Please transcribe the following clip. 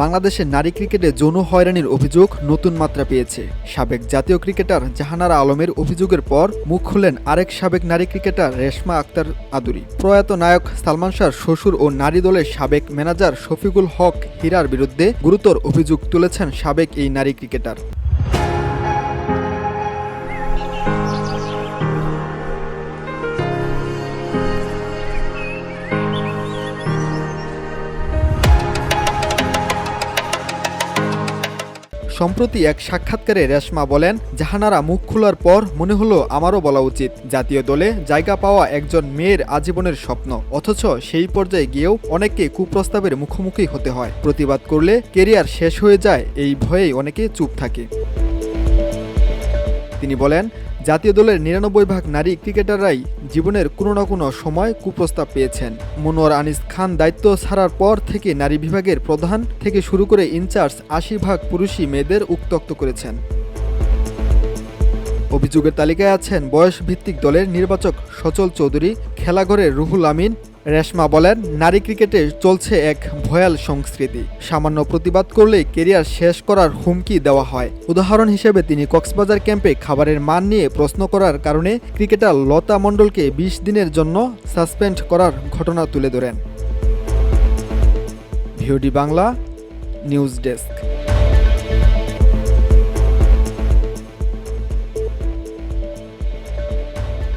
বাংলাদেশের নারী ক্রিকেটে যৌন হয়রানির অভিযোগ নতুন মাত্রা পেয়েছে। সাবেক জাতীয় ক্রিকেটার জাহানারা আলমের অভিযোগের পর মুখ খুললেন আরেক সাবেক নারী ক্রিকেটার রেশমা আক্তার আদুরি। প্রয়াত নায়ক সালমান শাহর শ্বশুর ও নারী দলের সাবেক ম্যানেজার শফিকুল হক হীরার বিরুদ্ধে গুরুতর অভিযোগ তুলেছেন সাবেক এই নারী ক্রিকেটার। সম্প্রতি এক সাক্ষাৎকারে রেশমা বলেন, জাহানারা মুখ খোলার পর মনে হলো আমারও বলা উচিত। জাতীয় দলে জায়গা পাওয়া একজন মেয়ের আজীবনের স্বপ্ন। অথচ সেই পর্যায়ে গিয়েও অনেককে কুপ্রস্তাবের মুখোমুখি হতে হয়। প্রতিবাদ করলে কেরিয়ার শেষ হয়ে যায়, এই ভয়েই অনেকে চুপ থাকে। তিনি বলেন জাতীয় দলের নিরানব্বই ভাগ নারী ক্রিকেটাররাই জীবনের কোনো না কোনো সময় কুপ্রস্তাব পেয়েছেন। মনোয়ার আনিস খান দায়িত্ব ছাড়ার পর থেকে নারী বিভাগের প্রধান থেকে শুরু করে ইনচার্জ আশি ভাগ পুরুষই মেয়েদের উত্তক্ত করেছেন। অভিযোগের তালিকায় আছেন বয়স ভিত্তিক দলের নির্বাচক সচল চৌধুরী খেলাঘরের রুহুল আমিন রেশমা বলেন, নারী ক্রিকেটে চলছে এক ভয়াল সংস্কৃতি। সামান্য প্রতিবাদ করলেই কেরিয়ার শেষ করার হুমকি দেওয়া হয়। উদাহরণ হিসেবে তিনি কক্সবাজার ক্যাম্পে খাবারের মান নিয়ে প্রশ্ন করার কারণে ক্রিকেটার লতা মণ্ডলকে বিশ দিনের জন্য সাসপেন্ড করার ঘটনা তুলে ধরেন। VOD Bangla, news desk.